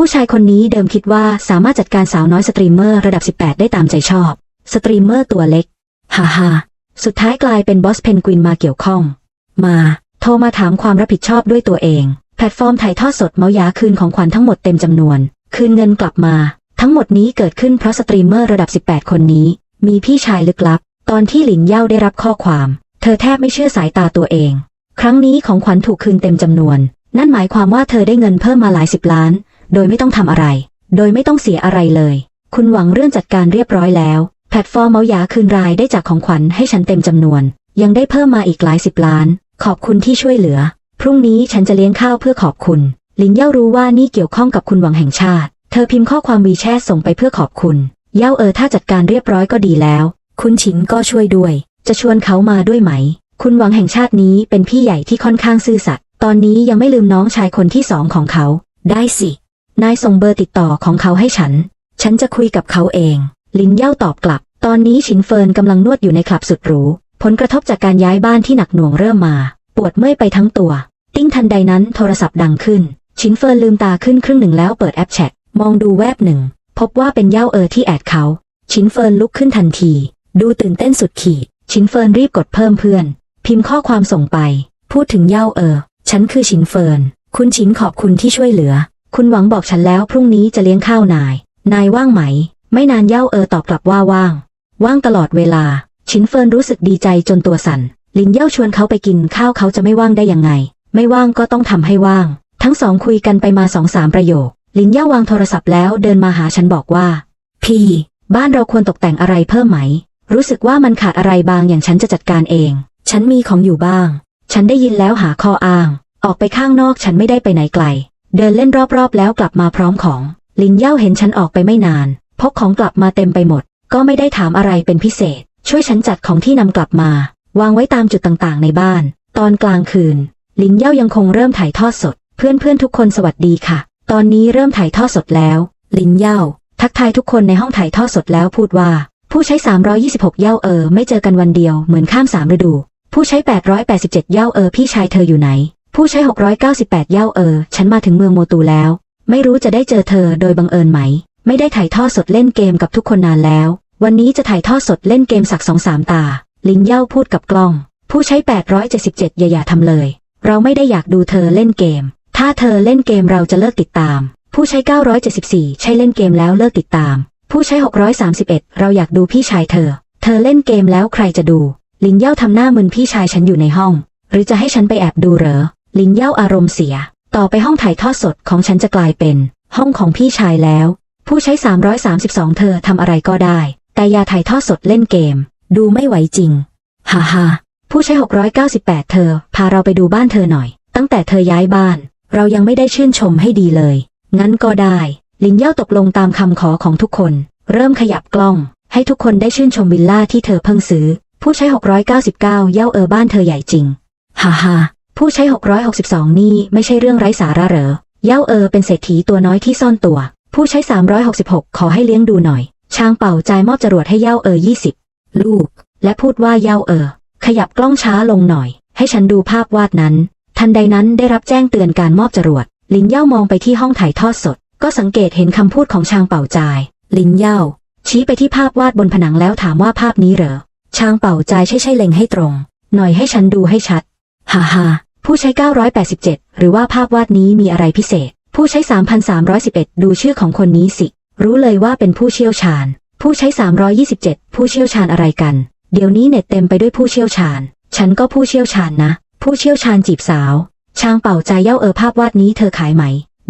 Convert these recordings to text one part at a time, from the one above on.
ผู้ชายคนนี้เดิมคิดว่าสามารถจัดการสาวน้อยสตรีมเมอร์ระดับ 18 ได้ตามใจชอบ สตรีมเมอร์ตัวเล็ก ฮ่าฮ่าสุดท้ายกลายเป็นบอสเพนกวินมาเกี่ยวข้อง มา โทรมาถามความรับผิดชอบด้วยตัวเอง แพลตฟอร์มถ่ายทอดสดเมายาคืนของขวัญทั้งหมดเต็มจำนวน คืนเงินกลับมา ทั้งหมดนี้เกิดขึ้นเพราะสตรีมเมอร์ระดับ 18 คนนี้ มีพี่ชายลึกลับ ตอนที่หลินเย่าได้รับข้อความ เธอแทบไม่เชื่อสายตาตัวเอง ครั้งนี้ของขวัญถูกคืนเต็มจำนวน นั่นหมายความว่าเธอได้เงินเพิ่มมาหลายสิบล้าน โดยไม่ต้องทำอะไร โดยไม่ต้องเสียอะไรเลย คุณหวังเรื่องจัดการเรียบร้อยแล้ว แพลตฟอร์มเมายาคืนรายได้จากของขวัญให้ฉันเต็มจำนวน ยังได้เพิ่มมาอีกหลายสิบล้าน ขอบคุณที่ช่วยเหลือ พรุ่งนี้ฉันจะเลี้ยงข้าวเพื่อขอบคุณ ลินเย่ารู้ว่านี่เกี่ยวข้องกับคุณหวังแห่งชาติ เธอพิมพ์ข้อความวีแชทส่งไปเพื่อขอบคุณ เย่าเออถ้าจัดการเรียบร้อยก็ดีแล้ว คุณฉินก็ช่วยด้วย จะชวนเขามาด้วยไหม คุณหวังแห่งชาตินี้เป็นพี่ใหญ่ที่ค่อนข้างซื่อสัตย์ ตอนนี้ยังไม่ลืมน้องชายคนที่สองของเขา ได้สิ นายส่งเบอร์ติดต่อของเขาให้ฉัน ฉันจะคุยกับเขาเอง ลินเย่าตอบกลับ ตอนนี้ฉินเฟินกำลังนวดอยู่ในคลับสุดหรู ผลกระทบจากการย้ายบ้านที่หนักหน่วงเริ่มมา ปวดเมื่อยไปทั้งตัว ติ้งทันใดนั้นโทรศัพท์ดังขึ้นฉินเฟินลืมตาขึ้นครึ่งหนึ่งแล้วเปิดแอปแชท มองดูแวบหนึ่ง พบว่าเป็นเย่าเออที่แอดเขาฉินเฟินลุกขึ้นทันที ดูตื่นเต้นสุดขีดฉินเฟินรีบกดเพิ่มเพื่อน พิมพ์ข้อความส่งไป พูดถึงเย่าเออ ฉันคือฉินเฟิน คุณฉินขอบคุณที่ช่วยเหลือ คุณหวังบอกฉันแล้วพรุ่งนี้จะเลี้ยงข้าวนาย นายว่างไหม ไม่นานเย่าเออตอบกลับว่าว่าง ว่างตลอดเวลาฉินเฟินรู้สึกดีใจจนตัวสั่น ลินเย่าชวนเขาไปกินข้าวเขาจะไม่ว่างได้ยังไง ไม่ว่างก็ต้องทำให้ว่าง ทั้งสองคุยกันไปมาสองสามประโยค ลินเย่าวางโทรศัพท์แล้วเดินมาหาฉันบอกว่า พี่ บ้านเราควรตกแต่งอะไรเพิ่มไหม รู้สึกว่ามันขาดอะไรบางอย่างฉันจะจัดการเอง ฉันมีของอยู่บ้าง ฉันได้ยินแล้วหาข้ออ้าง ออกไปข้างนอกฉันไม่ได้ไปไหนไกล เดินเล่นรอบๆ แล้วกลับมาพร้อมของ ลินเย่าเห็นฉันออกไปไม่นาน พกของกลับมาเต็มไปหมด ก็ไม่ได้ถามอะไรเป็นพิเศษ ช่วยฉันจัดของที่นำกลับมา วางไว้ตามจุดต่างๆ ในบ้าน ตอนกลางคืน ลินเย่ายังคงเริ่มถ่ายทอดสด เพื่อนๆทุกคนสวัสดีค่ะ ตอนนี้เริ่มถ่ายทอดสดแล้ว ลินเย่าทักทายทุกคนในห้องถ่ายทอดสดแล้วพูดว่า ผู้ใช้ 326 เย่าเออ ไม่เจอกันวันเดียวเหมือนข้ามสามฤดู ผู้ใช้ 887 เย่าเออพี่ชายเธออยู่ไหน ผู้ใช้ 698 เย่าเออ ฉันมาถึงเมืองโมตูแล้ว ไม่รู้จะได้เจอเธอโดยบังเอิญไหม ไม่ได้ถ่ายทอดสดเล่นเกมกับทุกคนนานแล้ว วันนี้จะถ่ายทอดสดเล่นเกมสักสองสามตา ลินเย่าพูดกับกล้อง ผู้ใช้ 877 อย่าอย่าทำเลย เราไม่ได้อยากดูเธอเล่นเกม ถ้าเธอเล่นเกมเราจะเลิกติดตาม ผู้ใช้ 974 ใช่เล่นเกมแล้วเลิกติดตาม ผู้ใช้ 631 เราอยากดูพี่ชายเธอ เธอเล่นเกมแล้วใครจะดู ลินเย่าทำหน้ามึนพี่ชายฉันอยู่ในห้อง หรือจะให้ฉันไปแอบดูเหรอ ลินเย่าอารมณ์เสีย ต่อไปห้องถ่ายทอดสดของฉันจะกลายเป็น ห้องของพี่ชายแล้ว ผู้ใช้ 332 เธอทำอะไรก็ได้ แต่อย่าถ่ายทอดสดเล่นเกม ดูไม่ไหวจริง ฮ่าฮ่าผู้ใช้ 698 เธอ พาเราไปดูบ้านเธอหน่อย ตั้งแต่เธอย้ายบ้าน เรายังไม่ได้ชื่นชมให้ดีเลย งั้นก็ได้ลินเย่าตกลงตามคำขอของทุกคน เริ่มขยับกล้อง ให้ทุกคนได้ชื่นชมวิลล่าที่เธอเพิ่งซื้อ ผู้ใช้ 699 เย่าเออบ้านเธอใหญ่จริง ฮ่าฮ่า ผู้ใช้ 662 นี่ไม่ใช่เรื่องไร้สาระเหรอ เย่าเออเป็นเศรษฐีตัวน้อยที่ซ่อนตัว ผู้ใช้ 366 ขอให้เลี้ยงดูหน่อย ช้างเป่าจ่ายมอบจรวดให้เย่าเออ 20 ลูก และพูดว่าเย่าเออ ขยับกล้องช้าลงหน่อย ให้ฉันดูภาพวาดนั้น ทันใดนั้นได้รับแจ้งเตือนการมอบจรวด ลินเย่ามองไปที่ห้องถ่ายทอดสด ก็สังเกตเห็นคำพูดของช้างเป่าจ่าย ลินเย่าชี้ไปที่ภาพวาดบนผนังแล้วถามว่าภาพนี้เหรอ ช้างเป่าจ่ายใช่ใช่เล็งให้ตรง หน่อยให้ฉันดูให้ชัด ฮ่าฮ่า ผู้ใช้ 987 หรือว่าภาพวาดนี้มีอะไรพิเศษ ผู้ใช้ 3,311 ดูชื่อของคนนี้สิ รู้เลยว่าเป็นผู้เชี่ยวชาญ ผู้ใช้ 327 ผู้เชี่ยวชาญอะไรกัน เดี๋ยวนี้เน็ตเต็มไปด้วยผู้เชี่ยวชาญ ฉันก็ผู้เชี่ยวชาญนะ ผู้เชี่ยวชาญจีบสาวช้างเป่าใจเย่าเออภาพวาดนี้เธอขายไหม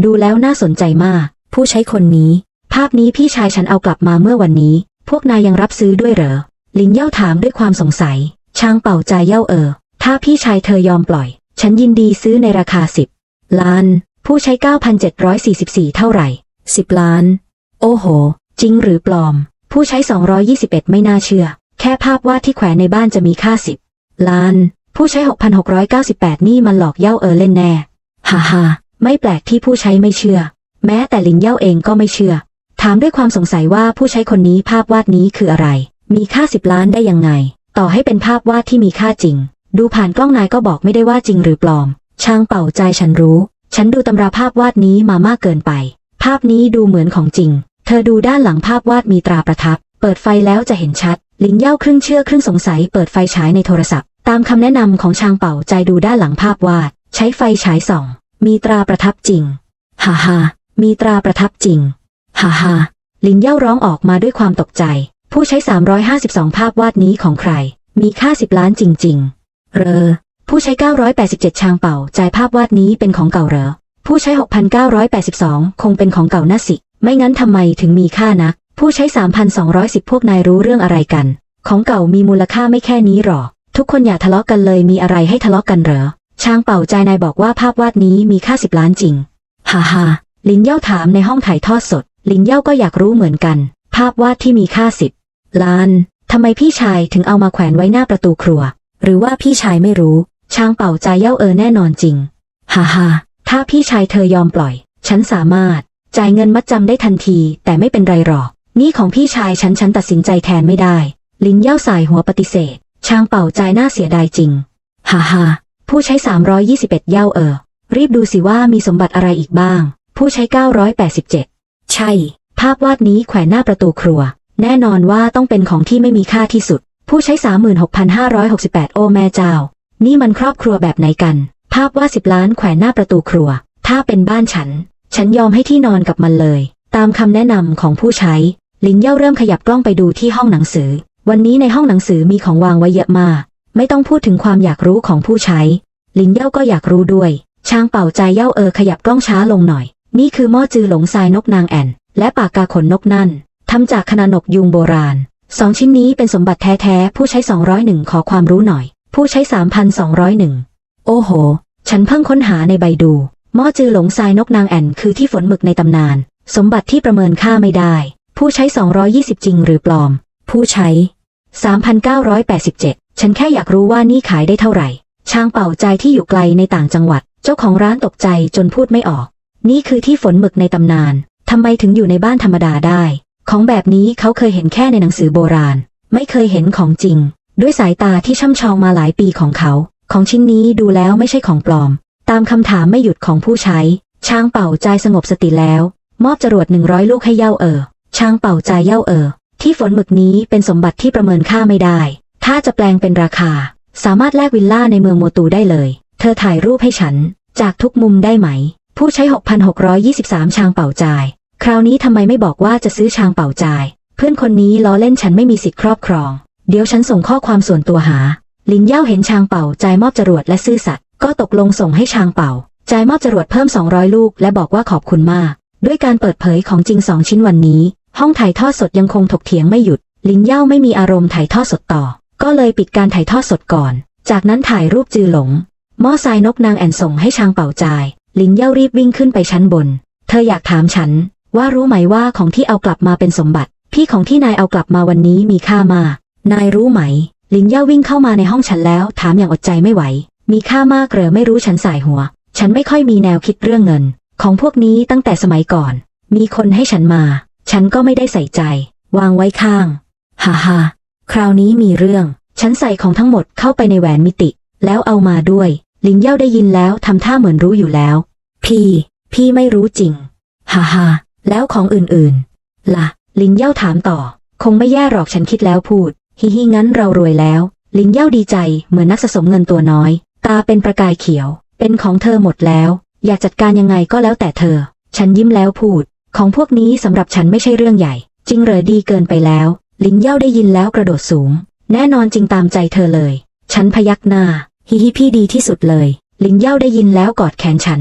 ดูแล้วน่าสนใจมาก ผู้ใช้คนนี้ ภาพนี้พี่ชายฉันเอากลับมาเมื่อวันนี้ พวกนายยังรับซื้อด้วยเหรอ ลินเย่าถามด้วยความสงสัยช้างเป่าใจเย่าเออ ถ้าพี่ชายเธอยอมปล่อย ฉันยินดีซื้อในราคาสิบล้าน ผู้ใช้ 9,744 เท่าไหร่ 10 ล้าน โอ้โห จริงหรือปลอม ผู้ใช้ 221 ไม่น่าเชื่อ แค่ภาพวาดที่แขวนในบ้านจะมีค่า 10 ล้าน ผู้ใช้ 6,698 นี่มันหลอกเย่าเออเล่นแน่ ฮ่าฮ่าไม่แปลกที่ผู้ใช้ไม่เชื่อ แม้แต่ลินเย่าเองก็ไม่เชื่อ ถามด้วยความสงสัยว่าผู้ใช้คนนี้ภาพวาดนี้คืออะไร มีค่า 10 ล้านได้ยังไง ต่อให้เป็นภาพวาดที่มีค่าจริง ดูผ่านกล้องนายก็บอกไม่ได้ว่าจริงหรือปลอม ช่างเป่าใจฉันรู้ ฉันดูตำราภาพวาดนี้มามากเกินไป ภาพนี้ดูเหมือนของจริง เธอดูด้านหลังภาพวาดมีตราประทับ เปิดไฟแล้วจะเห็นชัด ลินเย่าครึ่งเชื่อครึ่งสงสัย เปิดไฟฉายในโทรศัพท์ ตามคำแนะนำของชางเป่าใจดูด้านหลังภาพวาด ใช้ไฟฉายส่อง มีตราประทับจริง ฮ่าฮ่ามีตราประทับจริง ฮ่าฮ่าลินเย่าร้องออกมาด้วยความตกใจ ผู้ใช้ 352 ภาพวาดนี้ของใคร มีค่า 10 ล้านจริง ๆ เรอ ผู้ใช้ 987 ชางเป่า จ่ายภาพวาดนี้เป็นของเก่าเหรอ ผู้ใช้ 6,982 คงเป็นของเก่าน่ะสิ ไม่งั้นทำไมถึงมีค่านะผู้ใช้ 3,210 พวกนายรู้เรื่องอะไรกัน ของเก่ามีมูลค่าไม่แค่นี้หรอกทุกคนอย่าทะเลาะกันเลยมีอะไรให้ทะเลาะกันเหรอชางเป่าใจนายบอกว่าภาพวาดนี้มีค่า10ล้านจริง ฮ่าฮ่าลินเย่าถามในห้องถ่ายทอดสด ลินเย่าก็อยากรู้เหมือนกัน ภาพวาดที่มีค่า10ล้านทำไมพี่ชายถึงเอามาแขวนไว้หน้าประตูครัว หรือว่าพี่ชายไม่รู้ชางเป่าใจเย่าเออแน่นอนจริง ฮ่าฮ่าถ้าพี่ชายเธอยอมปล่อย ฉันสามารถ จ่ายเงินมัดจำได้ทันที แต่ไม่เป็นไรหรอก นี่ของพี่ชายฉันฉันตัดสินใจแทนไม่ได้ ลินเย่าสายหัวปฏิเสธชางเป่าใจน่าเสียดายจริง ฮ่าฮ่าผู้ใช้ 321 เย่าเออ รีบดูสิว่ามีสมบัติอะไรอีกบ้าง ผู้ใช้ 987 ใช่ ภาพวาดนี้แขวนหน้าประตูครัว แน่นอนว่าต้องเป็นของที่ไม่มีค่าที่สุด ผู้ใช้ 36,568 โอแม่เจ้า นี่มันครอบครัวแบบไหนกัน ภาพว่าสิบล้านแขวนหน้าประตูครัว ถ้าเป็นบ้านฉัน ฉันยอมให้ที่นอนกับมันเลย ตามคำแนะนำของผู้ใช้ ลินเย่าเริ่มขยับกล้องไปดูที่ห้องหนังสือ วันนี้ในห้องหนังสือมีของวางไว้เยอะมาก ไม่ต้องพูดถึงความอยากรู้ของผู้ใช้ ลินเย่าก็อยากรู้ด้วย ช้างเป่าใจเย่าเออขยับกล้องช้าลงหน่อย นี่คือหม้อจือหลงทรายนกนางแอ่น และปากกาขนนกนั่นทำจากขนานกยุงโบราณ สองชิ้นนี้เป็นสมบัติแท้ๆ ผู้ใช้ 201 ขอความรู้หน่อย ผู้ใช้ 3,201 โอ้โห ฉันเพิ่งค้นหาในใบดูหม้อจือหลงทรายนกนางแอ่นคือที่ฝนหมึกในตำนาน สมบัติที่ประเมินค่าไม่ได้ ผู้ใช้ 220 จริงหรือปลอม ผู้ใช้ 3,987 ฉันแค่อยากรู้ว่านี่ขายได้เท่าไหร่ ช้างเป่าใจที่อยู่ไกลในต่างจังหวัด เจ้าของร้านตกใจจนพูดไม่ออก นี่คือที่ฝนหมึกในตำนานทำไมถึงอยู่ในบ้านธรรมดาได้ ของแบบนี้เขาเคยเห็นแค่ในหนังสือโบราณ ไม่เคยเห็นของจริง ด้วยสายตาที่ช่ำชองมาหลายปีของเขา ของชิ้นนี้ดูแล้วไม่ใช่ของปลอม ตามคำถามไม่หยุดของผู้ใช้ ช้างเป่าใจสงบสติแล้ว มอบจรวดหนึ่งร้อยลูกให้เย่าเออ ช้างเป่าใจเย่าเออ ที่ฝนหมึกนี้เป็นสมบัติที่ประเมินค่าไม่ได้ ถ้าจะแปลงเป็นราคา สามารถแลกวิลล่าในเมืองโมตูได้เลย เธอถ่ายรูปให้ฉัน จากทุกมุมได้ไหม ผู้ใช้ 6,623 ช้างเป่าจ่าย คราวนี้ทำไมไม่บอกว่าจะซื้อชางเป่าจ่าย เพื่อนคนนี้ล้อเล่นฉันไม่มีสิทธิ์ครอบครอง เดี๋ยวฉันส่งข้อความส่วนตัวหา ลินเย่าเห็นชางเป่าจ่ายมอบจรวดและซื่อสัตย์ก็ตกลงส่งให้ชางเป่าจ่ายมอบจรวดเพิ่ม 200 ลูก และบอกว่าขอบคุณมาก ด้วยการเปิดเผยของจริงสองชิ้นวันนี้ ห้องถ่ายทอดสดยังคงถกเถียงไม่หยุด ลินเย่าไม่มีอารมณ์ถ่ายทอดสดต่อ ก็เลยปิดการถ่ายทอดสดก่อน จากนั้นถ่ายรูปจือหลงหม้อทรายนกนางแอ่นส่งให้ชางเป่าจ่าย ลินเย่ารีบวิ่งขึ้นไปชั้นบน เธออยากถามฉัน ว่ารู้ไหมว่าของที่เอากลับมาเป็นสมบัติ พี่ของที่นายเอากลับมาวันนี้มีค่ามาก นายรู้ไหม ลินเย่าวิ่งเข้ามาในห้องฉันแล้ว ถามอย่างอดใจไม่ไหว มีค่ามากเหรอไม่รู้ฉันสายหัว ฉันไม่ค่อยมีแนวคิดเรื่องเงิน ของพวกนี้ตั้งแต่สมัยก่อน มีคนให้ฉันมา ฉันก็ไม่ได้ใส่ใจ วางไว้ข้างฮ่าฮ่าคราวนี้มีเรื่อง ฉันใส่ของทั้งหมดเข้าไปในแหวนมิติ แล้วเอามาด้วย ลินเย่าได้ยินแล้วทำท่าเหมือนรู้อยู่แล้ว พี่ พี่ไม่รู้จริงฮ่าฮ่า แล้วของอื่นๆล่ะ ลินเย่าถามต่อ คงไม่แย่หรอกฉันคิดแล้วพูด ฮิฮิงั้นเรารวยแล้ว ลินเย่าดีใจเหมือนนักสะสมเงินตัวน้อย ตาเป็นประกายเขียว เป็นของเธอหมดแล้ว อยากจัดการยังไงก็แล้วแต่เธอ ฉันยิ้มแล้วพูด ของพวกนี้สำหรับฉันไม่ใช่เรื่องใหญ่ จริงเหรอดีเกินไปแล้ว ลินเย่าได้ยินแล้วกระโดดสูง แน่นอนจริงตามใจเธอเลย ฉันพยักหน้า ฮิฮิพี่ดีที่สุดเลย ลินเย่าได้ยินแล้วกอดแขนฉัน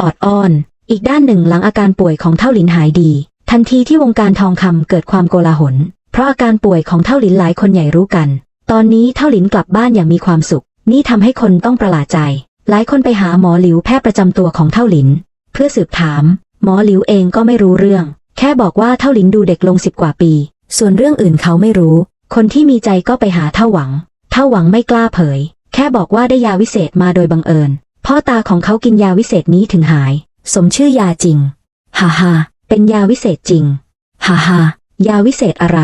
ออดอ้อน อีกด้านหนึ่งหลังอาการป่วยของเท่าหลินหายดี ทันทีที่วงการทองคำเกิดความโกลาหล เพราะอาการป่วยของเท่าหลินหลายคนใหญ่รู้กัน ตอนนี้เท่าหลินกลับบ้านอย่างมีความสุข นี่ทำให้คนต้องประหลาดใจ หลายคนไปหาหมอหลิวแพทย์ประจำตัวของเท่าหลิน เพื่อสืบถาม หมอหลิวเองก็ไม่รู้เรื่อง แค่บอกว่าเท่าหลินดูเด็กลงสิบกว่าปี ส่วนเรื่องอื่นเขาไม่รู้ คนที่มีใจก็ไปหาเท่าหวัง เท่าหวังไม่กล้าเผย แค่บอกว่าได้ยาวิเศษมาโดยบังเอิญพ่อตาของเขากินยาวิเศษนี้ถึงหาย สมชื่อยาจริง ฮ่าฮ่าเป็นยาวิเศษจริง ฮ่าฮ่ายาวิเศษอะไร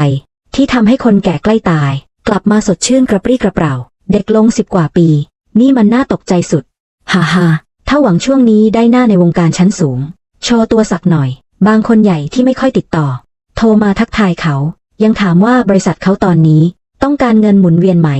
ที่ทำให้คนแก่ใกล้ตาย กลับมาสดชื่นกระปรี้กระเปร่า เด็กลงสิบกว่าปี นี่มันน่าตกใจสุด ฮ่าฮ่าถ้าหวังช่วงนี้ได้หน้าในวงการชั้นสูง โชว์ตัวสักหน่อย บางคนใหญ่ที่ไม่ค่อยติดต่อ โทรมาทักทายเขา ยังถามว่าบริษัทเขาตอนนี้ ต้องการเงินหมุนเวียนไหม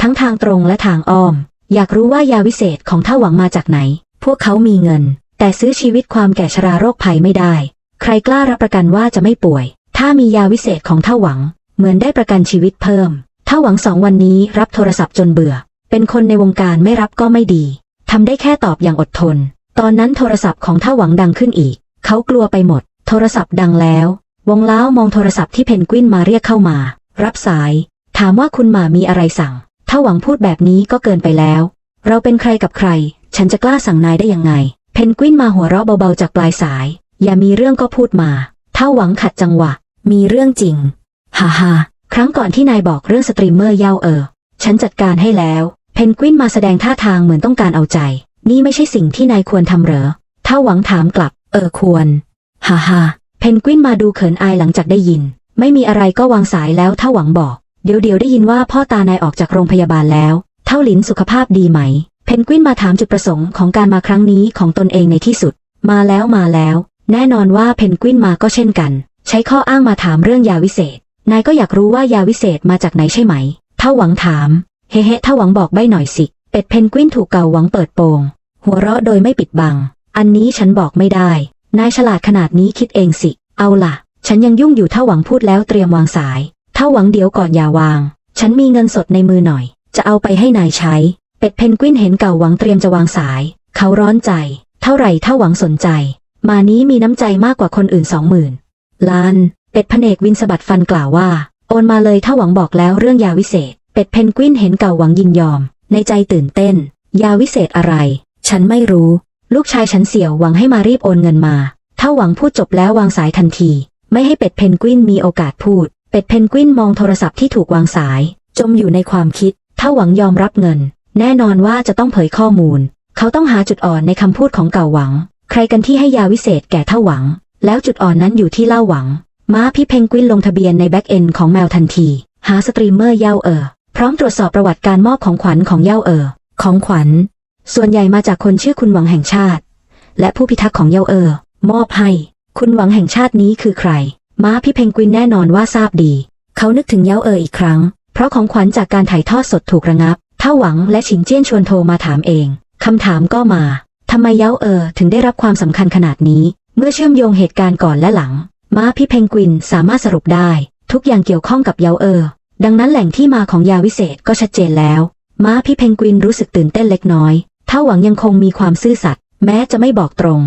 ทั้งทางตรงและทางอ้อม อยากรู้ว่ายาวิเศษของท่าหวังมาจากไหน พวกเขามีเงิน แต่ซื้อชีวิตความแก่ชราโรคภัยไม่ได้ ใครกล้ารับประกันว่าจะไม่ป่วย ถ้ามียาวิเศษของเท่าหวัง เหมือนได้ประกันชีวิตเพิ่ม เท่าหวังสองวันนี้รับโทรศัพท์จนเบื่อ เป็นคนในวงการไม่รับก็ไม่ดี ทำได้แค่ตอบอย่างอดทน ตอนนั้นโทรศัพท์ของเท่าหวังดังขึ้นอีก เขากลัวไปหมด โทรศัพท์ดังแล้ว วงล้าวมองโทรศัพท์ที่เพนกวินมาเรียกเข้ามา รับสาย ถามว่าคุณหมามีอะไรสั่ง ถ้าหวังพูดแบบนี้ก็เกินไปแล้ว เราเป็นใครกับใคร ฉันจะกล้าสั่งนายได้ยังไง เพนกวินมาหัวเราะเบาๆจากปลายสาย อย่ามีเรื่องก็พูดมา ถ้าหวังขัดจังหวะ มีเรื่องจริง ฮ่าฮ่าครั้งก่อนที่นายบอกเรื่องสตรีมเมอร์เย่าเออ ฉันจัดการให้แล้ว เพนกวินมาแสดงท่าทางเหมือนต้องการเอาใจ นี่ไม่ใช่สิ่งที่นายควรทำเหรอ ถ้าหวังถามกลับ เออควร ฮ่าฮ่าเพนกวินมาดูเขินอายหลังจากได้ยิน ไม่มีอะไรก็วางสายแล้วถ้าหวังบอก เดี๋ยวเดี๋ยวได้ยินว่าพ่อตานายออกจากโรงพยาบาลแล้ว เท่าหลินสุขภาพดีไหม เพนกวินมาถามจุดประสงค์ของการมาครั้งนี้ของตนเองในที่สุด มาแล้วมาแล้ว แน่นอนว่าเพนกวินมาก็เช่นกัน ใช้ข้ออ้างมาถามเรื่องยาวิเศษ นายก็อยากรู้ว่ายาวิเศษมาจากไหนใช่ไหม เท่าหวังถาม เฮ้เฮ้เท่าหวังบอกใบหน่อยสิ เป็ดเพนกวินถูกเก่าหวังเปิดโปง หัวเราะโดยไม่ปิดบัง อันนี้ฉันบอกไม่ได้ นายฉลาดขนาดนี้คิดเองสิ เอาล่ะ ฉันยังยุ่งอยู่เท่าหวังพูดแล้วเตรียมวางสาย เท่าหวังเดี๋ยวก่อนอย่าวาง ฉันมีเงินสดในมือหน่อย จะเอาไปให้นายใช้ เป็ดเพนกวินเห็นเก่าหวังเตรียมจะวางสาย เขาร้อนใจ เท่าไหร่เท่าหวังสนใจ มานี้มีน้ำใจมากกว่าคนอื่นสองหมื่นล้านเป็ดพเนกวินสะบัดฟันกล่าวว่า โอนมาเลยถ้าหวังบอกแล้วเรื่องยาวิเศษ เป็ดเพนกวินเห็นเก่าหวังยินยอม ในใจตื่นเต้น ยาวิเศษอะไร ฉันไม่รู้ ลูกชายฉันเสี่ยวหวังให้มารีบโอนเงินมา ถ้าหวังพูดจบแล้ววางสายทันที ไม่ให้เป็ดเพนกวินมีโอกาสพูด เป็ดเพนกวินมองโทรศัพท์ที่ถูกวางสาย จมอยู่ในความคิด ถ้าหวังยอมรับเงิน แน่นอนว่าจะต้องเผยข้อมูล เขาต้องหาจุดอ่อนในคำพูดของเก่าหวัง ใครกันที่ให้ยาวิเศษแก่เท่าหวัง แล้วจุดอ่อนนั้นอยู่ที่เล่าหวัง ม้าพี่เพนกวินลงทะเบียนในแบ็กเอนของแมวทันที หาสตรีมเมอร์เย่าเออ พร้อมตรวจสอบประวัติการมอบของขวัญของเย่าเออ ของขวัญ ส่วนใหญ่มาจากคนชื่อคุณหวังแห่งชาติ และผู้พิทักษ์ของเย่าเออ มอบให้ คุณหวังแห่งชาตินี้คือใคร ม้าพี่เพนกวินแน่นอนว่าทราบดี เขานึกถึงเย่าเอออีกครั้ง เพราะของขวัญจากการถ่ายทอดสดถูกระงับ เท่าหวังและฉิงเจี้ยนชวนโทรมาถามเอง คำถามก็มา ทำไมเย้าเออถึงได้รับความสำคัญขนาดนี้ เมื่อเชื่อมโยงเหตุการณ์ก่อนและหลัง ม้าพี่เพนกวินสามารถสรุปได้ ทุกอย่างเกี่ยวข้องกับเย้าเออ ดังนั้นแหล่งที่มาของยาวิเศษก็ชัดเจนแล้ว ม้าพี่เพนกวินรู้สึกตื่นเต้นเล็กน้อยเท่าหวังยังคงมีความซื่อสัตย์แม้จะไม่บอกตรง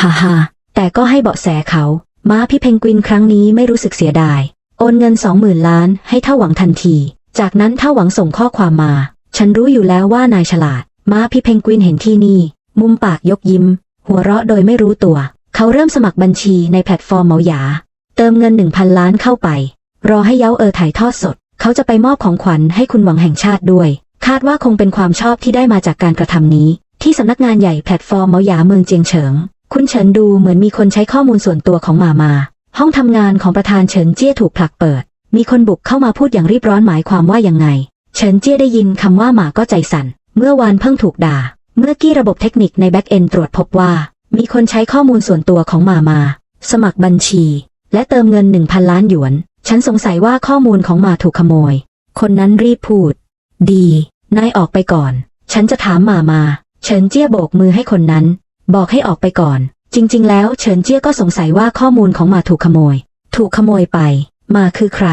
ฮ่าฮ่าแต่ก็ให้เบาะแสเขา ม้าพี่เพนกวินครั้งนี้ไม่รู้สึกเสียดาย โอนเงินสองหมื่นล้านให้เท่าหวังทันที จากนั้นเท่าหวังส่งข้อความมา ฉันรู้อยู่แล้วว่านายฉลาด ม้าพี่เพนกวินเห็นที่นี่ มุมปากยกยิ้ม หัวเราะโดยไม่รู้ตัว เขาเริ่มสมัครบัญชีในแพลตฟอร์มเมาหยา เติมเงินหนึ่งพันล้านเข้าไป รอให้เย้าเออถ่ายทอดสด เขาจะไปมอบของขวัญให้คุณหวังแห่งชาติด้วย คาดว่าคงเป็นความชอบที่ได้มาจากการกระทำนี้ ที่สำนักงานใหญ่แพลตฟอร์มเมาหยาเมืองเจียงเฉิง คุณเฉินดูเหมือนมีคนใช้ข้อมูลส่วนตัวของมามา ห้องทำงานของประธานเฉินเจี้ยถูกผลักเปิด มีคนบุกเข้ามาพูดอย่างรีบร้อนหมายความว่ายังไง เฉินเจี้ยได้ยินคำว่าหมาก็ใจสั่น เมื่อวานเพิ่งถูกด่า เมื่อกี้ระบบเทคนิคในแบ็กเอนตรวจพบว่า มีคนใช้ข้อมูลส่วนตัวของหมามา สมัครบัญชี และเติมเงินหนึ่งพันล้านหยวน ฉันสงสัยว่าข้อมูลของหมาถูกขโมย คนนั้นรีบพูด ดี นายออกไปก่อน ฉันจะถามหมามา เฉินเจี้ยโบกมือให้คนนั้น บอกให้ออกไปก่อน จริง ๆ แล้วเฉินเจี้ยก็สงสัยว่าข้อมูลของหมาถูกขโมย ถูกขโมยไป มาคือใคร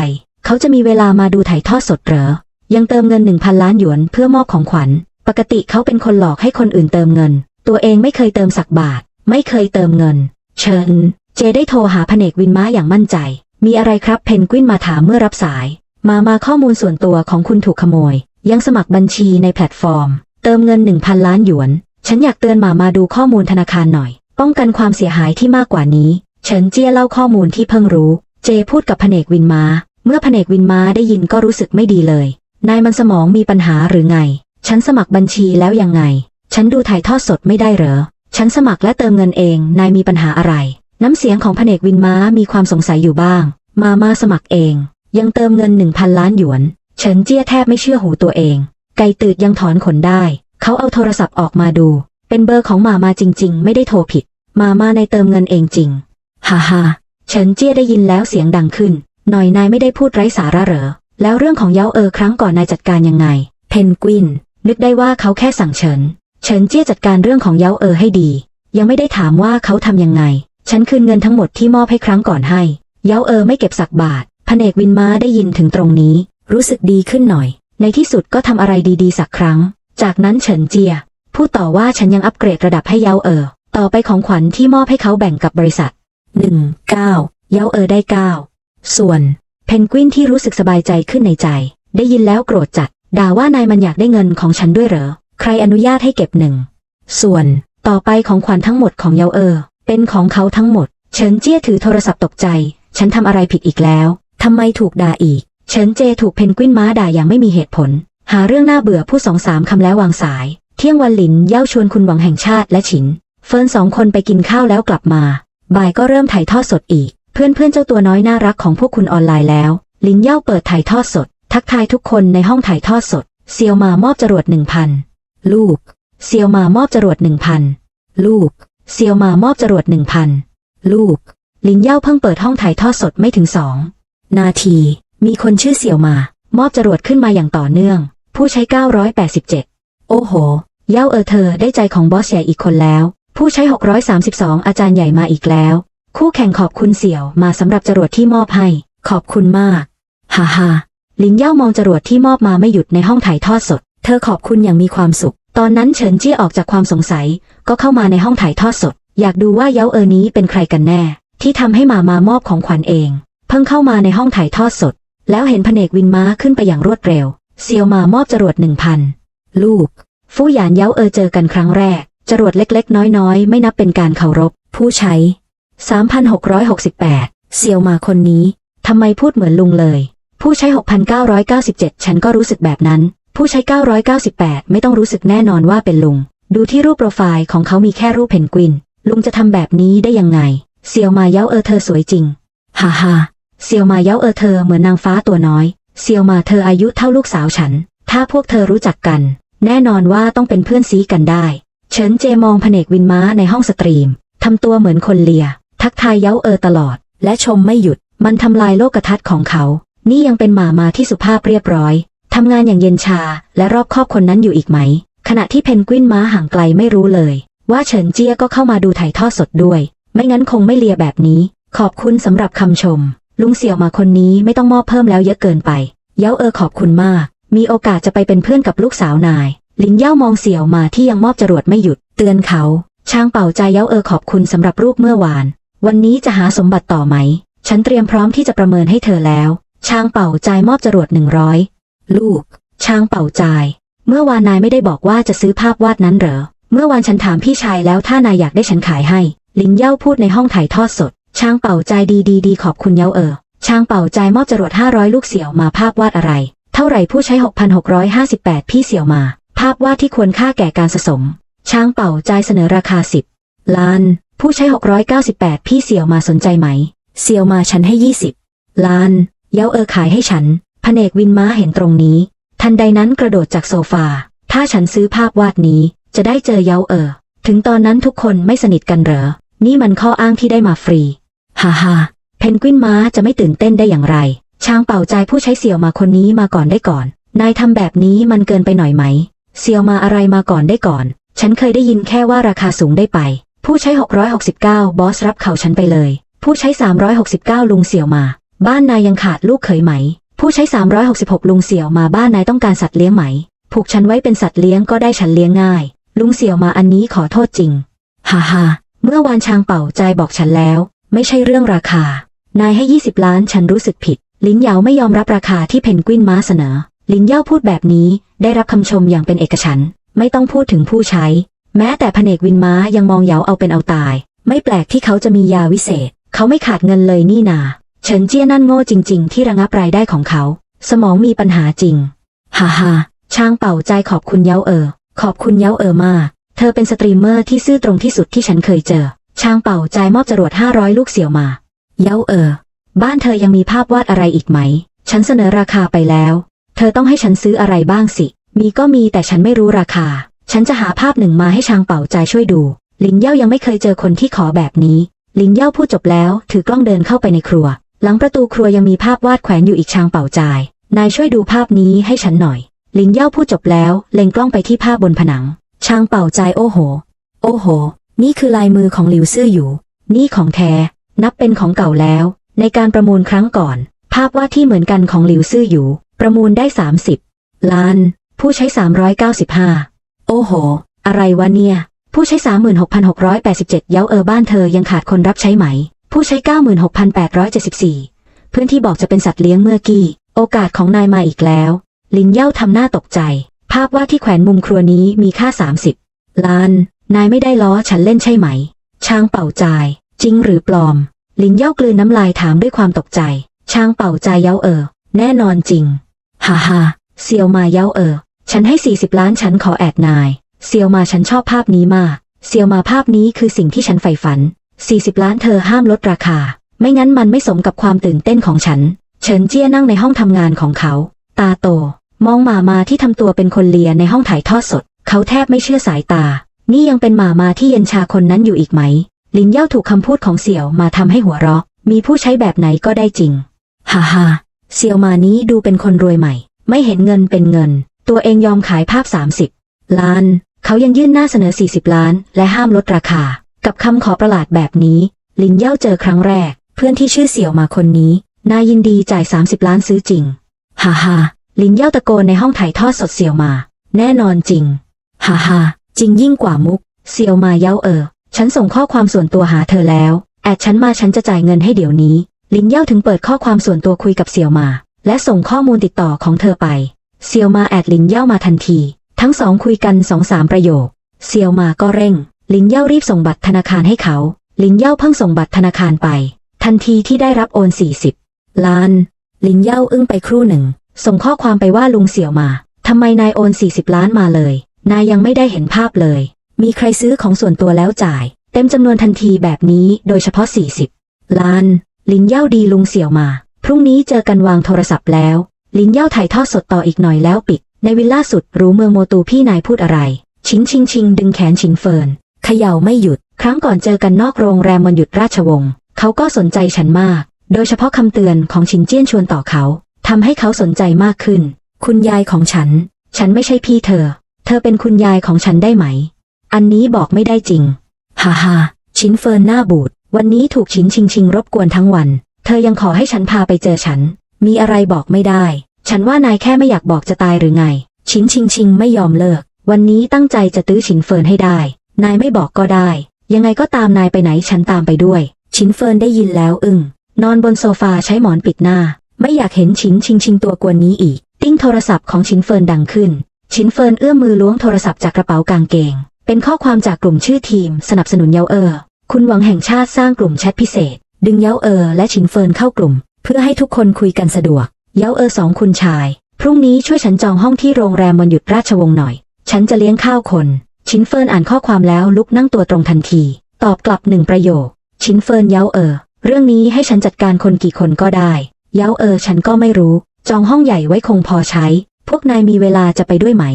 เขาจะมีเวลามาดูถ่ายทอดสดเหรอ ยังเติมเงินหนึ่งพันล้านหยวนเพื่อมอบของขวัญ ปกติเขาเป็นคนหลอกให้คนอื่นเติมเงิน ตัวเองไม่เคยเติมสักบาท ไม่เคยเติมเงิน เชิญ เจได้โทรหาพเนกวินม้าอย่างมั่นใจ มีอะไรครับเพนกวินมาถามเมื่อรับสาย มามาข้อมูลส่วนตัวของคุณถูกขโมย ยังสมัครบัญชีในแพลตฟอร์ม เติมเงินหนึ่งพันล้านหยวน ฉันอยากเตือนมามาดูข้อมูลธนาคารหน่อย ป้องกันความเสียหายที่มากกว่านี้ เฉินเจี้ยเล่าข้อมูลที่เพิ่งรู้ เจพูดกับพเนกวินม้าเมื่อพเนกวินม้าได้ยินก็รู้สึกไม่ดีเลย นายมันสมองมีปัญหาหรือไง ฉันสมัครบัญชีแล้วยังไง ฉันดูถ่ายทอดสดไม่ได้เหรอ ฉันสมัครและเติมเงินเอง นายมีปัญหาอะไร น้ำเสียงของพเนกวินม้ามีความสงสัยอยู่บ้าง มามาสมัครเอง ยังเติมเงินหนึ่งพันล้านหยวน เฉินเจี้ยแทบไม่เชื่อหูตัวเอง ไก่ตืดยังถอนขนได้ เขาเอาโทรศัพท์ออกมาดู เป็นเบอร์ของมามาจริง ๆ ไม่ได้โทรผิด มามาในเติมเงินเองจริง ฮ่าฮ่าเฉินเจี้ยได้ยินแล้วเสียงดังขึ้น หน่อยนายไม่ได้พูดไร้สาระเหรอ แล้วเรื่องของเยาเออครั้งก่อนนายจัดการยังไง เพนกวิน นึกได้ว่าเขาแค่สั่งเฉิน เฉินเจี้ยจัดการเรื่องของเยาเออให้ดี ยังไม่ได้ถามว่าเขาทำยังไง ฉันคืนเงินทั้งหมดที่มอบให้ครั้งก่อนให้ เยาเออไม่เก็บสักบาทพเนกวินม้าได้ยินถึงตรงนี้ รู้สึกดีขึ้นหน่อย ในที่สุดก็ทำอะไรดีๆสักครั้ง จากนั้นเฉินเจียพูดต่อว่าฉันยังอัปเกรดระดับให้เยาเออ ต่อไปของขวัญที่มอบให้เขาแบ่งกับบริษัทหนึ่งเก้าเยาเออได้เก้าส่วน เพนกวินที่รู้สึกสบายใจขึ้นในใจ ได้ยินแล้วโกรธจัด ด่าว่านายมันอยากได้เงินของฉันด้วยเหรอ ใครอนุญาตให้เก็บหนึ่ง ส่วน ต่อไปของขวัญทั้งหมดของเยาเออ เป็นของเขาทั้งหมด เฉินเจี้ยถือโทรศัพท์ตกใจ ฉันทำอะไรผิดอีกแล้ว ทำไมถูกด่าอีก เฉินเจถูกเพนกวินม้าด่าอย่างไม่มีเหตุผล หาเรื่องน่าเบื่อพูดสองสามคำแล้ววางสาย เที่ยงวันหลินเย่าชวนคุณหวังแห่งชาติและฉิน เฟิร์นสองคนไปกินข้าวแล้วกลับมา บ่ายก็เริ่มถ่ายทอดสดอีก เพื่อนเพื่อนๆเจ้าตัวน้อยน่ารักของพวกคุณออนไลน์แล้ว ลินเย่าเปิดถ่ายทอดสด ทักทายทุกคนในห้องถ่ายทอดสด เซียวมามอบจรวดหนึ่งพันลูก เซียวมามอบจรวดหนึ่งพันลูก เซียวมามอบจรวดหนึ่งพันลูก ลินเย่าเพิ่งเปิดห้องถ่ายทอดสดไม่ถึงสองนาที มีคนชื่อเสี่ยวมา มอบจรวดขึ้นมาอย่างต่อเนื่อง ผู้ใช้ 987 โอ้โห เย่าเออเธอได้ใจของบอสใหญ่อีกคนแล้ว ผู้ใช้ 632 อาจารย์ใหญ่มาอีกแล้ว คู่แข่งขอบคุณเสี่ยวมาสำหรับจรวดที่มอบให้ ขอบคุณมาก ฮ่าฮ่าลินเย่ามองจรวดที่มอบมาไม่หยุดในห้องถ่ายทอดสด เธอขอบคุณอย่างมีความสุข ตอนนั้นเฉินเจี้ยออกจากความสงสัย ก็เข้ามาในห้องถ่ายทอดสด อยากดูว่าเย้าเออนี้เป็นใครกันแน่ ที่ทำให้มามามอบของขวัญเอง เพิ่งเข้ามาในห้องถ่ายทอดสด แล้วเห็นพเนกวินม้าขึ้นไปอย่างรวดเร็ว เซียวมามอบจรวดหนึ่งพันลูก ฟู่หยานเย้าเออเจอกันครั้งแรก จรวดเล็กๆ น้อยๆ ไม่นับเป็นการเคารพ ผู้ใช้ 3,668 เซียวมาคนนี้ทำไมพูดเหมือนลุงเลย ผู้ใช้ 6,997 ฉันก็รู้สึกแบบนั้น ผู้ใช้ 998 ไม่ต้องรู้สึกแน่นอนว่าเป็นลุง ดูที่รูปโปรไฟล์ของเขามีแค่รูปเพนกวิน ลุงจะทำแบบนี้ได้ยังไง เซียวมาเย้าเออเธอสวยจริง ฮ่าฮ่าเซียวมาเย้าเออเธอเหมือนนางฟ้าตัวน้อย เซียวมาเธออายุเท่าลูกสาวฉัน ถ้าพวกเธอรู้จักกัน แน่นอนว่าต้องเป็นเพื่อนซีกันได้ เฉินเจมองพเนกวินม้าในห้องสตรีมทำตัวเหมือนคนเลีย ทักทายเย้าเออตลอด และชมไม่หยุด มันทำลายโลกทัศน์ของเขา นี่ยังเป็นหมามาที่สุภาพเรียบร้อยทำงานอย่างเย็นชาและรอบคอบคนนั้นอยู่อีกไหม ขณะที่เพนกวินม้าห่างไกลไม่รู้เลย ว่าเฉินเจี้ยก็เข้ามาดูถ่ายทอดสดด้วย ไม่งั้นคงไม่เลียแบบนี้ ขอบคุณสำหรับคำชม ลุงเสี่ยวมาคนนี้ไม่ต้องมอบเพิ่มแล้วเยอะเกินไป เย้าเออขอบคุณมาก มีโอกาสจะไปเป็นเพื่อนกับลูกสาวนาย ลินเย่ามองเสี่ยวมาที่ยังมอบจรวดไม่หยุด เตือนเขาช่างเป่าใจเย้าเออขอบคุณสำหรับรูปเมื่อวาน วันนี้จะหาสมบัติต่อไหม ฉันเตรียมพร้อมที่จะประเมินให้เธอแล้วช่างเป่าใจมอบจรวดหนึ่งร้อยลูกช่างเป่าใจเมื่อวานนายไม่ได้บอกว่าจะซื้อภาพวาดนั้นเหรอ เมื่อวานฉันถามพี่ชายแล้วถ้านายอยากได้ฉันขายให้ ลินเย่าพูดในห้องถ่ายทอดสดช่างเป่าใจดีดีดีขอบคุณเย้าเออช่างเป่าใจมอบจรวด500ลูกเสี่ยวมาภาพวาดอะไร เท่าไหร่ผู้ใช้6,658พี่เสี่ยวมา ภาพวาดที่ควรค่าแก่การสะสมช่างเป่าใจเสนอราคา10ล้าน ผู้ใช้ 698 พี่เสี่ยวมาสนใจไหม เสี่ยวมาฉันให้ 20 ล้าน เย้าเออขายให้ฉันพเนกวินม้าเห็นตรงนี้ ทันใดนั้นกระโดดจากโซฟา ถ้าฉันซื้อภาพวาดนี้ จะได้เจอเย้าเออ ถึงตอนนั้นทุกคนไม่สนิทกันเหรอ นี่มันข้ออ้างที่ได้มาฟรี ฮ่าฮ่าเพนกวินม้าจะไม่ตื่นเต้นได้อย่างไรช่างเป่าใจผู้ใช้เสี่ยวมาคนนี้มาก่อนได้ก่อน นายทำแบบนี้มันเกินไปหน่อยไหม เสี่ยวมาอะไรมาก่อนได้ก่อน ฉันเคยได้ยินแค่ว่าราคาสูงได้ไป ผู้ใช้ 669 บอสรับเข่าฉันไปเลย ผู้ใช้ 369 ลุงเสี่ยวมา บ้านนายยังขาดลูกเขยไหม ผู้ใช้ 366 ลุงเสี่ยวมาบ้านนายต้องการสัตว์เลี้ยงไหม ผูกฉันไว้เป็นสัตว์เลี้ยงก็ได้ฉันเลี้ยงง่าย ลุงเสี่ยวมาอันนี้ขอโทษจริง ฮ่าฮ่าเมื่อวานช้างเป่าใจบอกฉันแล้ว ไม่ใช่เรื่องราคา นายให้ 20 ล้านฉันรู้สึกผิด ลินเหยาไม่ยอมรับราคาที่เพนกวินม้าเสนอ ลินเย่าพูดแบบนี้ได้รับคำชมอย่างเป็นเอกฉันไม่ต้องพูดถึงผู้ใช้ แม้แต่พเนกวินม้ายังมองเหยาเอาเป็นเอาตาย ไม่แปลกที่เขาจะมียาวิเศษ เขาไม่ขาดเงินเลยนี่นาเฉินเจี้ยนั่นโง่จริง ๆ ที่ระงับรายได้ของเขา สมองมีปัญหาจริง ฮ่าฮ่าช่างเป่าใจขอบคุณเย้าเออ ขอบคุณเย้าเออมาก เธอเป็นสตรีมเมอร์ที่ซื่อตรงที่สุดที่ฉันเคยเจอ ช่างเป่าใจมอบจรวด500ลูกเสี่ยวมา เย้าเออ บ้านเธอยังมีภาพวาดอะไรอีกไหม ฉันเสนอราคาไปแล้ว เธอต้องให้ฉันซื้ออะไรบ้างสิ มีก็มีแต่ฉันไม่รู้ราคา ฉันจะหาภาพหนึ่งมาให้ช่างเป่าใจช่วยดู ลินเย่ายังไม่เคยเจอคนที่ขอแบบนี้ ลินเย่าพูดจบแล้ว ถือกล้องเดินเข้าไปในครัว หลังประตูครัวยังมีภาพวาดแขวนอยู่อีกชางเป่าจ่ายนายช่วยดูภาพนี้ให้ฉันหน่อย ลินเย่าพูดจบแล้ว เล็งกล้องไปที่ภาพบนผนัง ชางเป่าจ่ายโอ้โห โอ้โห นี่คือลายมือของหลิวซื่ออยู่ นี่ของแท้ นับเป็นของเก่าแล้ว ในการประมูลครั้งก่อน ภาพวาดที่เหมือนกันของหลิวซื่ออยู่ ประมูลได้ 30 ล้าน ผู้ใช้ 395 โอ้โห อะไรวะเนี่ย ผู้ใช้ 36,687 เย้าเออบ้านเธอยังขาดคนรับใช้ไหม ผู้ใช้ 96,874เพื่อนที่บอกจะเป็นสัตว์เลี้ยงเมื่อกี้ โอกาสของนายมาอีกแล้ว ลินเย่าทำหน้าตกใจ ภาพวาดที่แขวนมุมครัวนี้มีค่า 30 ล้าน นายไม่ได้ล้อฉันเล่นใช่ไหม ช้างเป่าจ่าย จริงหรือปลอม ลินเย่ากลืนน้ำลายถามด้วยความตกใจ ช้างเป่าจ่ายเย้าเออ แน่นอนจริง ฮ่าฮ่าเซียวมาเย้าเออ ฉันให้ 40 ล้านฉันขอแอดนาย เซียวมาฉันชอบภาพนี้มาก เซียวมาภาพนี้คือสิ่งที่ฉันใฝ่ฝัน 40 ล้านเธอห้ามลดราคา ไม่งั้นมันไม่สมกับความตื่นเต้นของฉัน เฉินเจี้ยนั่งในห้องทำงานของเขา ตาโต มองหมามาที่ทำตัวเป็นคนเลียในห้องถ่ายทอดสด เขาแทบไม่เชื่อสายตา นี่ยังเป็นหมามาที่เย็นชาคนนั้นอยู่อีกไหม ลินเย่าถูกคำพูดของเสี่ยวมาทำให้หัวเราะ มีผู้ใช้แบบไหนก็ได้จริง ฮ่าฮ่าเสี่ยวมานี้ดูเป็นคนรวยใหม่ ไม่เห็นเงินเป็นเงิน ตัวเองยอมขายภาพ 30 ล้าน เขายังยื่นหน้าเสนอ 40 ล้าน และห้ามลดราคา กับคำขอประหลาดแบบนี้ ลินเย่าเจอครั้งแรก เพื่อนที่ชื่อเสี่ยวมาคนนี้นายยินดีจ่าย 30 ล้านซื้อจริง ฮ่าฮ่าลินเย่าตะโกนในห้องถ่ายทอดสดเสี่ยวมา แน่นอนจริง ฮ่าฮ่าจริงยิ่งกว่ามุก เสี่ยวมาเย้าเออ ฉันส่งข้อความส่วนตัวหาเธอแล้ว แอดฉันมาฉันจะจ่ายเงินให้เดี๋ยวนี้ ลินเย่าถึงเปิดข้อความส่วนตัวคุยกับเสี่ยวมา และส่งข้อมูลติดต่อของเธอไป เซียวมาแอดลินเย่ามาทันที ทั้งสองคุยกันสองสามประโยค เซียวมาก็เร่ง ลินเย่ารีบส่งบัตรธนาคารให้เขา ลินเย่าเพิ่งส่งบัตรธนาคารไป ทันทีที่ได้รับโอน 40 ล้าน ลินเย่าอึ้งไปครู่หนึ่ง ส่งข้อความไปว่าลุงเสี่ยวมาทำไมนายโอน 40 ล้านมาเลย นายยังไม่ได้เห็นภาพเลย มีใครซื้อของส่วนตัวแล้วจ่าย เต็มจำนวนทันทีแบบนี้โดยเฉพาะ 40 ล้าน ลินเย่าดีลุงเสี่ยวมา พรุ่งนี้เจอกันวางโทรศัพท์แล้ว ลินเย่าถ่ายทอดสดต่ออีกหน่อยแล้วปิด ในวิลล่าสุดรู้เมืองโมตูพี่นายพูดอะไร ชิงชิงชิงดึงแขนชินเฟินเขย่าไม่หยุด ครั้งก่อนเจอกันนอกโรงแรมวันหยุดราชวงศ์เขาก็สนใจฉันมาก โดยเฉพาะคำเตือนของชินเจี้ยนชวนต่อเขาทำให้เขาสนใจมากขึ้น คุณยายของฉัน ฉันไม่ใช่พี่เธอ เธอเป็นคุณยายของฉันได้ไหม อันนี้บอกไม่ได้จริงฮ่าฮ่าชินเฟินหน้าบูด วันนี้ถูกชินชิงชิงรบกวนทั้งวัน เธอยังขอให้ฉันพาไปเจอฉัน มีอะไรบอกไม่ได้ ฉันว่านายแค่ไม่อยากบอกจะตายหรือไง ชินชิงชิงไม่ยอมเลิก วันนี้ตั้งใจจะตื้อชินเฟินให้ได้ นายไม่บอกก็ได้ ยังไงก็ตามนายไปไหนฉันตามไปด้วย ชินเฟินได้ยินแล้วอึ้งนอนบนโซฟาใช้หมอนปิดหน้า ไม่อยากเห็นชินชิงชิงตัวกวนนี้อีก ติ้งโทรศัพท์ของชินเฟินดังขึ้น ชินเฟินเอื้อมมือล้วงโทรศัพท์จากกระเป๋ากางเกง เป็นข้อความจากกลุ่มชื่อทีม สนับสนุนเยาเออ คุณหวังแห่งชาติสร้างกลุ่มแชทพิเศษ ดึงเยาเออและชินเฟินเข้ากลุ่ม เพื่อให้ทุกคนคุยกันสะดวก เย้าเออสองคุณชาย พรุ่งนี้ช่วยฉันจองห้องที่โรงแรมวันหยุดราชวงศ์หน่อย ฉันจะเลี้ยงข้าวคน ชินเฟินอ่านข้อความแล้วลุกนั่งตัวตรงทันที ตอบกลับหนึ่งประโยค ชินเฟินเย้าเออ เรื่องนี้ให้ฉันจัดการคนกี่คนก็ได้ เย้าเออ ฉันก็ไม่รู้ จองห้องใหญ่ไว้คงพอใช้ พวกนายมีเวลาจะไปด้วยไหม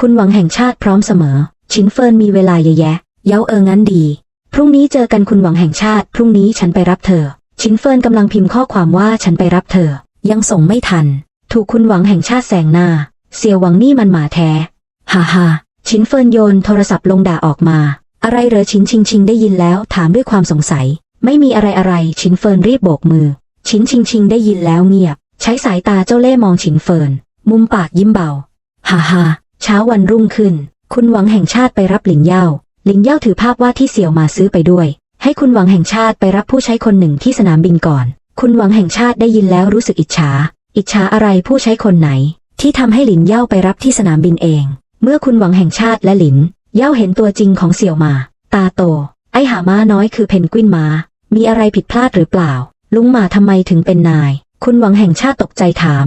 คุณหวังแห่งชาติพร้อมเสมอ ชินเฟินมีเวลาเยอะแยะ เย้าเอองั้นดี พรุ่งนี้เจอกันคุณหวังแห่งชาติ พรุ่งนี้ฉันไปรับเธอ ชินเฟินกำลังพิมพ์ข้อความว่าฉันไปรับเธอ ยังส่งไม่ทัน ถูกคุณหวังแห่งชาติแซงหน้า เสียหวังนี่มันหมาแท้ ฮ่าฮ่าชินเฟินโยนโทรศัพท์ลงด่าออกมา อะไรเหรอชินชิงชิงได้ยินแล้วถามด้วยความสงสัย ไม่มีอะไรอะไรชินเฟินรีบโบกมือ ชินชิงชิงได้ยินแล้วเงียบ ใช้สายตาเจ้าเล่ห์มองชินเฟิน มุมปากยิ้มเบา ฮ่าฮ่าเช้าวันรุ่งขึ้น คุณหวังแห่งชาติไปรับหลินเย่าหลินเย่าถือภาพวาดที่เสี่ยวมาซื้อไปด้วย ให้คุณหวังแห่งชาติไปรับผู้ใช้คนหนึ่งที่สนามบินก่อน คุณหวังแห่งชาติได้ยินแล้วรู้สึกอิจฉา อิจฉาอะไรผู้ใช้คนไหน ที่ทำให้หลินเย่าไปรับที่สนามบินเอง เมื่อคุณหวังแห่งชาติและหลิน เย่าเห็นตัวจริงของเสี่ยวมา ตาโต ไอหาม้าน้อยคือเพนกวินมา มีอะไรผิดพลาดหรือเปล่า ลุงหมาทำไมถึงเป็นนาย คุณหวังแห่งชาติตกใจถาม